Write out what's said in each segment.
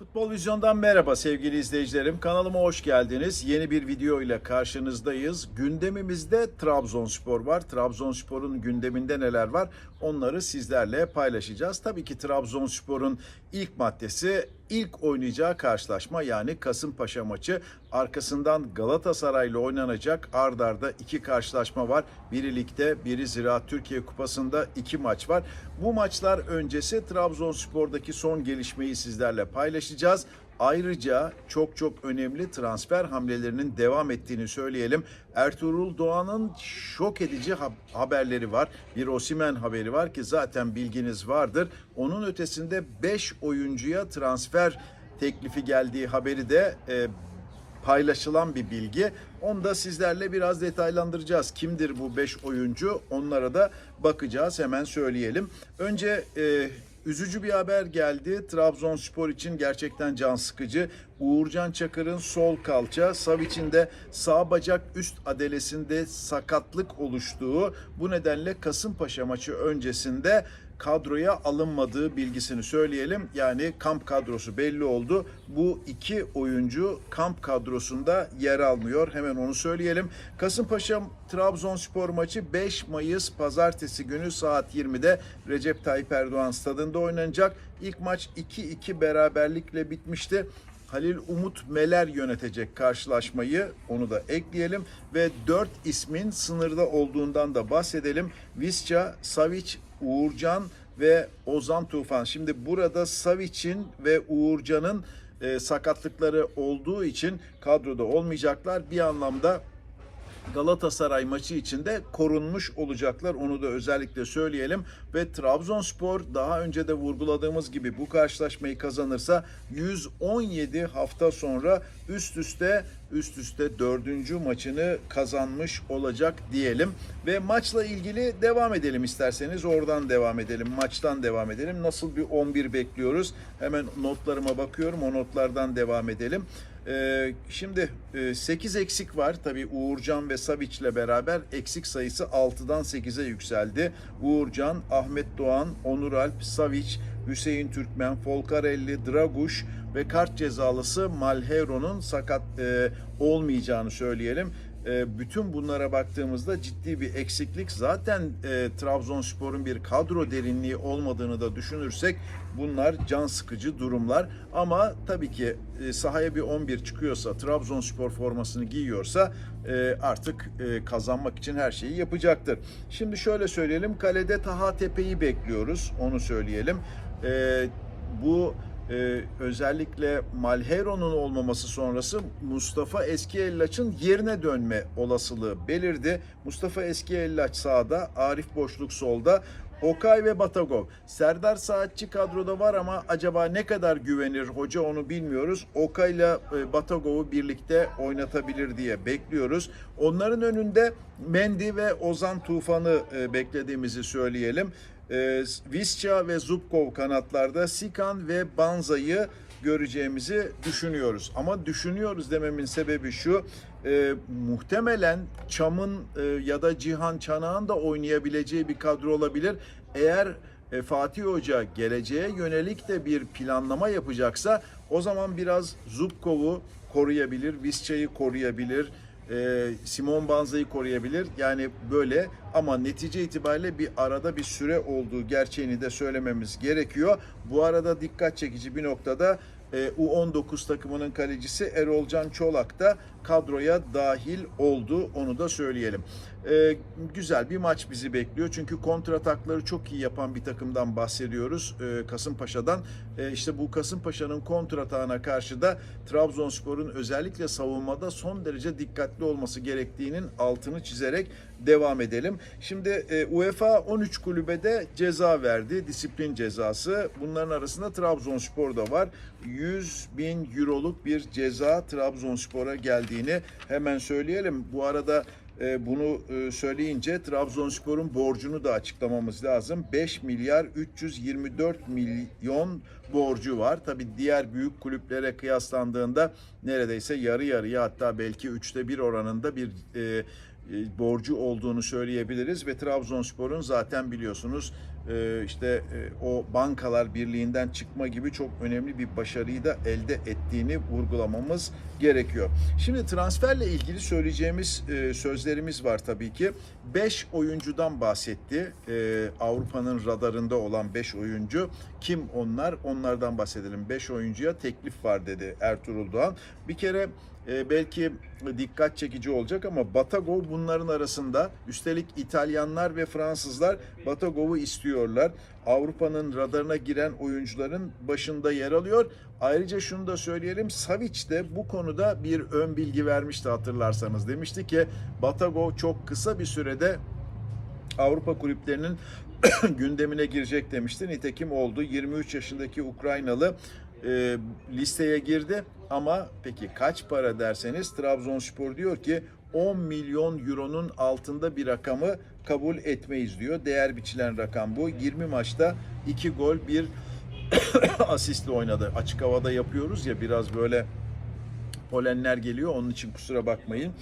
futbol Vizyon'dan merhaba sevgili izleyicilerim. Kanalıma hoş geldiniz. Yeni bir video ile karşınızdayız. Gündemimizde Trabzonspor var. Trabzonspor'un gündeminde neler var? Onları sizlerle paylaşacağız. Tabii ki Trabzonspor'un ilk maddesi ilk oynayacağı karşılaşma yani Kasımpaşa maçı. Arkasından Galatasaray'la oynanacak ard arda iki karşılaşma var. Biri ligde, biri Ziraat Türkiye Kupası'nda iki maç var. Bu maçlar öncesi Trabzonspor'daki son gelişmeyi sizlerle paylaşacağız. Ayrıca çok çok önemli transfer hamlelerinin devam ettiğini söyleyelim. Ertuğrul Doğan'ın şok edici ha- haberleri var. Bir Osimen haberi var ki zaten bilginiz vardır. Onun ötesinde 5 oyuncuya transfer teklifi geldiği haberi de e, paylaşılan bir bilgi. Onu da sizlerle biraz detaylandıracağız. Kimdir bu 5 oyuncu? Onlara da bakacağız. Hemen söyleyelim. Önce e, üzücü bir haber geldi. Trabzonspor için gerçekten can sıkıcı. Uğurcan Çakır'ın sol kalça, Savic'in de sağ bacak üst adelesinde sakatlık oluştuğu bu nedenle Kasımpaşa maçı öncesinde kadroya alınmadığı bilgisini söyleyelim. Yani kamp kadrosu belli oldu. Bu iki oyuncu kamp kadrosunda yer almıyor. Hemen onu söyleyelim. Kasımpaşa Trabzonspor maçı 5 Mayıs pazartesi günü saat 20'de Recep Tayyip Erdoğan stadında oynanacak. İlk maç 2-2 beraberlikle bitmişti. Halil Umut Meler yönetecek karşılaşmayı onu da ekleyelim ve 4 ismin sınırda olduğundan da bahsedelim. Visca, Savic, Uğurcan ve Ozan Tufan. Şimdi burada Savic'in ve Uğurcan'ın e, sakatlıkları olduğu için kadroda olmayacaklar. Bir anlamda Galatasaray maçı içinde korunmuş olacaklar. Onu da özellikle söyleyelim. Ve Trabzonspor daha önce de vurguladığımız gibi bu karşılaşmayı kazanırsa 117 hafta sonra üst üste üst üste dördüncü maçını kazanmış olacak diyelim. Ve maçla ilgili devam edelim isterseniz. Oradan devam edelim. Maçtan devam edelim. Nasıl bir 11 bekliyoruz? Hemen notlarıma bakıyorum. O notlardan devam edelim. Ee, şimdi 8 eksik var. Tabii Uğurcan ve Savic ile beraber eksik sayısı 6'dan 8'e yükseldi. Uğurcan, Ahmet Doğan, Onur Alp, Savic, Hüseyin Türkmen, Folkarelli, Draguş ve kart cezalısı Malhero'nun sakat e, olmayacağını söyleyelim. E, bütün bunlara baktığımızda ciddi bir eksiklik. Zaten e, Trabzonspor'un bir kadro derinliği olmadığını da düşünürsek bunlar can sıkıcı durumlar. Ama tabii ki e, sahaya bir 11 çıkıyorsa, Trabzonspor formasını giyiyorsa e, artık e, kazanmak için her şeyi yapacaktır. Şimdi şöyle söyleyelim, kalede Taha Tepe'yi bekliyoruz, onu söyleyelim. E, bu ee, özellikle Malhero'nun olmaması sonrası Mustafa Eskiyellaç'ın yerine dönme olasılığı belirdi. Mustafa Eskiyellaç sağda, Arif Boşluk solda. Okay ve Batagov. Serdar Saatçi kadroda var ama acaba ne kadar güvenir hoca onu bilmiyoruz. Okay ile e, Batagov'u birlikte oynatabilir diye bekliyoruz. Onların önünde Mendy ve Ozan Tufan'ı e, beklediğimizi söyleyelim. E, Visca ve Zubkov kanatlarda Sikan ve Banza'yı göreceğimizi düşünüyoruz. Ama düşünüyoruz dememin sebebi şu. e, muhtemelen Çam'ın e, ya da Cihan Çanak'ın da oynayabileceği bir kadro olabilir. Eğer e, Fatih Hoca geleceğe yönelik de bir planlama yapacaksa o zaman biraz Zubkov'u koruyabilir, Visca'yı koruyabilir e, Simon Banza'yı koruyabilir. Yani böyle ama netice itibariyle bir arada bir süre olduğu gerçeğini de söylememiz gerekiyor. Bu arada dikkat çekici bir noktada e, U19 takımının kalecisi Erolcan Çolak da kadroya dahil oldu. Onu da söyleyelim. E, güzel bir maç bizi bekliyor. Çünkü kontratakları çok iyi yapan bir takımdan bahsediyoruz. E, Kasımpaşa'dan. E, işte bu Kasımpaşa'nın kontratağına karşı da Trabzonspor'un özellikle savunmada son derece dikkatli olması gerektiğinin altını çizerek devam edelim. Şimdi e, UEFA 13 kulübe de ceza verdi. Disiplin cezası. Bunların arasında Trabzonspor da var. 100 bin euroluk bir ceza Trabzonspor'a geldiğini hemen söyleyelim. Bu arada bunu e, söyleyince Trabzonspor'un borcunu da açıklamamız lazım. 5 milyar 324 milyon borcu var. Tabi diğer büyük kulüplere kıyaslandığında neredeyse yarı yarıya hatta belki üçte bir oranında bir e, e, borcu olduğunu söyleyebiliriz ve Trabzonspor'un zaten biliyorsunuz e, işte e, o bankalar birliğinden çıkma gibi çok önemli bir başarıyı da elde ettiğini vurgulamamız gerekiyor. Şimdi transferle ilgili söyleyeceğimiz e, sözlerimiz var tabii ki. 5 oyuncudan bahsetti. E, Avrupa'nın radarında olan 5 oyuncu. Kim onlar? Onlardan bahsedelim. 5 oyuncuya teklif var dedi Ertuğrul Doğan. Bir kere e, belki dikkat çekici olacak ama Batagov bunların arasında. Üstelik İtalyanlar ve Fransızlar Batagov'u istiyorlar. Avrupa'nın radarına giren oyuncuların başında yer alıyor. Ayrıca şunu da söyleyelim. Savic de bu konuda bir ön bilgi vermişti hatırlarsanız. Demişti ki Batagov çok kısa bir sürede Avrupa kulüplerinin gündemine girecek demişti. Nitekim oldu. 23 yaşındaki Ukraynalı e, listeye girdi ama peki kaç para derseniz Trabzonspor diyor ki 10 milyon euronun altında bir rakamı kabul etmeyiz diyor. Değer biçilen rakam bu. 20 maçta 2 gol 1 asistle oynadı. Açık havada yapıyoruz ya biraz böyle polenler geliyor. Onun için kusura bakmayın.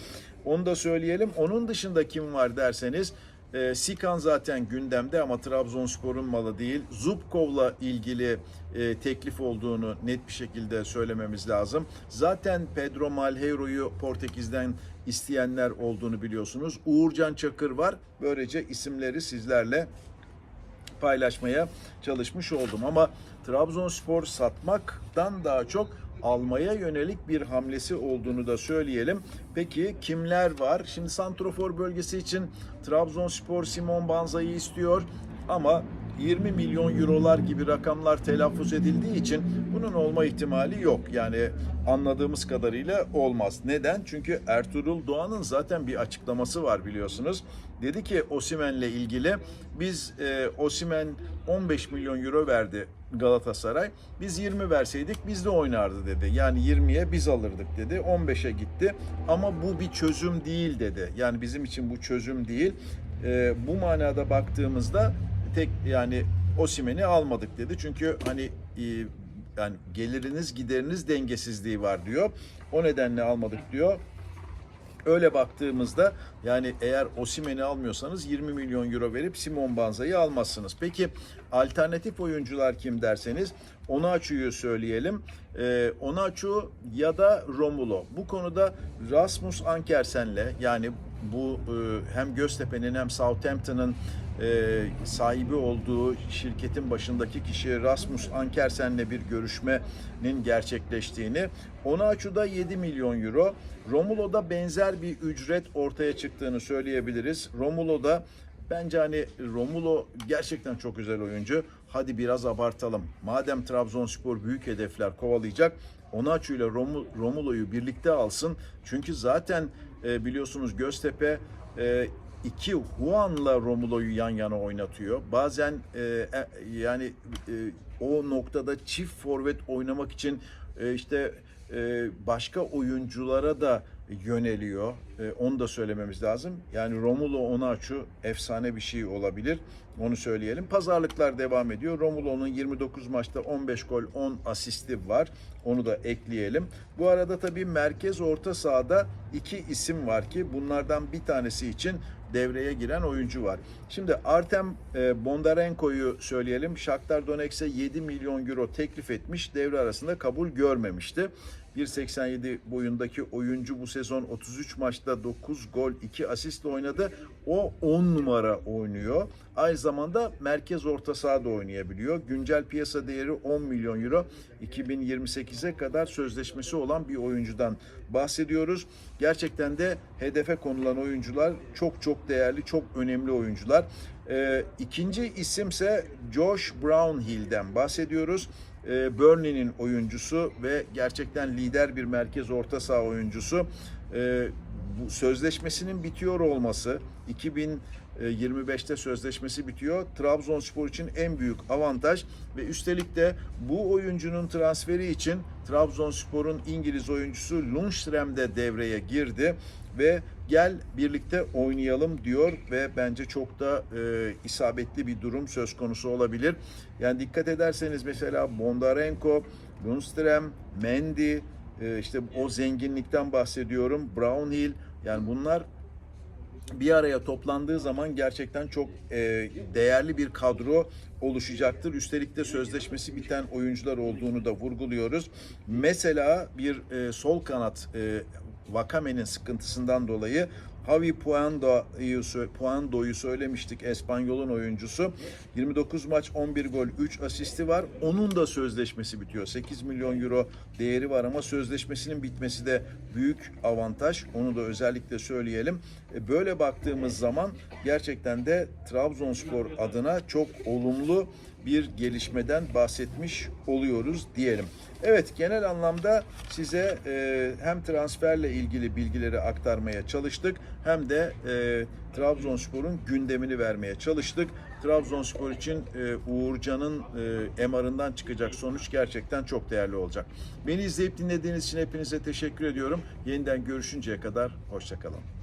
Onu da söyleyelim. Onun dışında kim var derseniz e, Sikan zaten gündemde ama Trabzonspor'un malı değil. Zubkov'la ilgili e, teklif olduğunu net bir şekilde söylememiz lazım. Zaten Pedro Malheiro'yu Portekiz'den isteyenler olduğunu biliyorsunuz. Uğurcan Çakır var. Böylece isimleri sizlerle paylaşmaya çalışmış oldum. Ama Trabzonspor satmaktan daha çok almaya yönelik bir hamlesi olduğunu da söyleyelim. Peki kimler var? Şimdi Santrofor bölgesi için Trabzonspor Simon Banza'yı istiyor ama 20 milyon eurolar gibi rakamlar telaffuz edildiği için bunun olma ihtimali yok. Yani anladığımız kadarıyla olmaz. Neden? Çünkü Ertuğrul Doğan'ın zaten bir açıklaması var biliyorsunuz. Dedi ki Osimen'le ilgili biz e, Osimen 15 milyon euro verdi Galatasaray. Biz 20 verseydik biz de oynardı dedi. Yani 20'ye biz alırdık dedi. 15'e gitti. Ama bu bir çözüm değil dedi. Yani bizim için bu çözüm değil. E, bu manada baktığımızda tek yani Osimen'i almadık dedi. Çünkü hani e, yani geliriniz gideriniz dengesizliği var diyor. O nedenle almadık diyor. Öyle baktığımızda yani eğer Osimen'i almıyorsanız 20 milyon euro verip Simon Banza'yı almazsınız. Peki alternatif oyuncular kim derseniz Onaçu'yu söyleyelim. Ee, Onaçu ya da Romulo. Bu konuda Rasmus Ankersen'le yani bu e, hem Göztepe'nin hem Southampton'ın e, sahibi olduğu şirketin başındaki kişi Rasmus Ankersen'le bir görüşmenin gerçekleştiğini, Onaçu'da 7 milyon euro, Romulo'da benzer bir ücret ortaya çıktığını söyleyebiliriz. Romulo'da bence hani Romulo gerçekten çok güzel oyuncu. Hadi biraz abartalım. Madem Trabzonspor büyük hedefler kovalayacak, Onaçu ile Romu- Romulo'yu birlikte alsın. Çünkü zaten e, biliyorsunuz Göztepe e, iki Juan'la Romulo'yu yan yana oynatıyor. Bazen e, e, yani e, o noktada çift forvet oynamak için e, işte e, başka oyunculara da yöneliyor. E, onu da söylememiz lazım. Yani Romulo Onaçu efsane bir şey olabilir. Onu söyleyelim. Pazarlıklar devam ediyor. Romulo'nun 29 maçta 15 gol 10 asisti var. Onu da ekleyelim. Bu arada tabii merkez orta sahada iki isim var ki bunlardan bir tanesi için devreye giren oyuncu var. Şimdi Artem e, Bondarenko'yu söyleyelim. Shakhtar Donetsk'e 7 milyon euro teklif etmiş. Devre arasında kabul görmemişti. 1.87 boyundaki oyuncu bu sezon 33 maçta 9 gol 2 asistle oynadı. O 10 numara oynuyor. Aynı zamanda merkez orta sahada oynayabiliyor. Güncel piyasa değeri 10 milyon euro. 2028'e kadar sözleşmesi olan bir oyuncudan bahsediyoruz. Gerçekten de hedefe konulan oyuncular çok çok değerli, çok önemli oyuncular. Ee, ikinci isimse Josh Brownhill'den bahsediyoruz. Ee, Burnley'nin oyuncusu ve gerçekten lider bir merkez orta saha oyuncusu. Ee, bu sözleşmesinin bitiyor olması 2025'te sözleşmesi bitiyor. Trabzonspor için en büyük avantaj ve üstelik de bu oyuncunun transferi için Trabzonspor'un İngiliz oyuncusu Lundström de devreye girdi ve gel birlikte oynayalım diyor ve bence çok da e, isabetli bir durum söz konusu olabilir. Yani dikkat ederseniz mesela Bondarenko, Lundström, Mendy, e, işte o zenginlikten bahsediyorum. Brownhill yani bunlar bir araya toplandığı zaman gerçekten çok e, değerli bir kadro oluşacaktır. Üstelik de sözleşmesi biten oyuncular olduğunu da vurguluyoruz. Mesela bir e, sol kanat e, Vakame'nin sıkıntısından dolayı Javi Puendo'yu Puendo'yu söylemiştik Espanyol'un oyuncusu. 29 maç 11 gol 3 asisti var. Onun da sözleşmesi bitiyor. 8 milyon euro değeri var ama sözleşmesinin bitmesi de büyük avantaj. Onu da özellikle söyleyelim. E, Böyle baktığımız zaman gerçekten de Trabzonspor adına çok olumlu bir gelişmeden bahsetmiş oluyoruz diyelim. Evet genel anlamda size e, hem transferle ilgili bilgileri aktarmaya çalıştık hem de e, Trabzonspor'un gündemini vermeye çalıştık. Trabzonspor için e, Uğurcan'ın e, MR'ından çıkacak sonuç gerçekten çok değerli olacak. Beni izleyip dinlediğiniz için hepinize teşekkür ediyorum. Yeniden görüşünceye kadar hoşçakalın.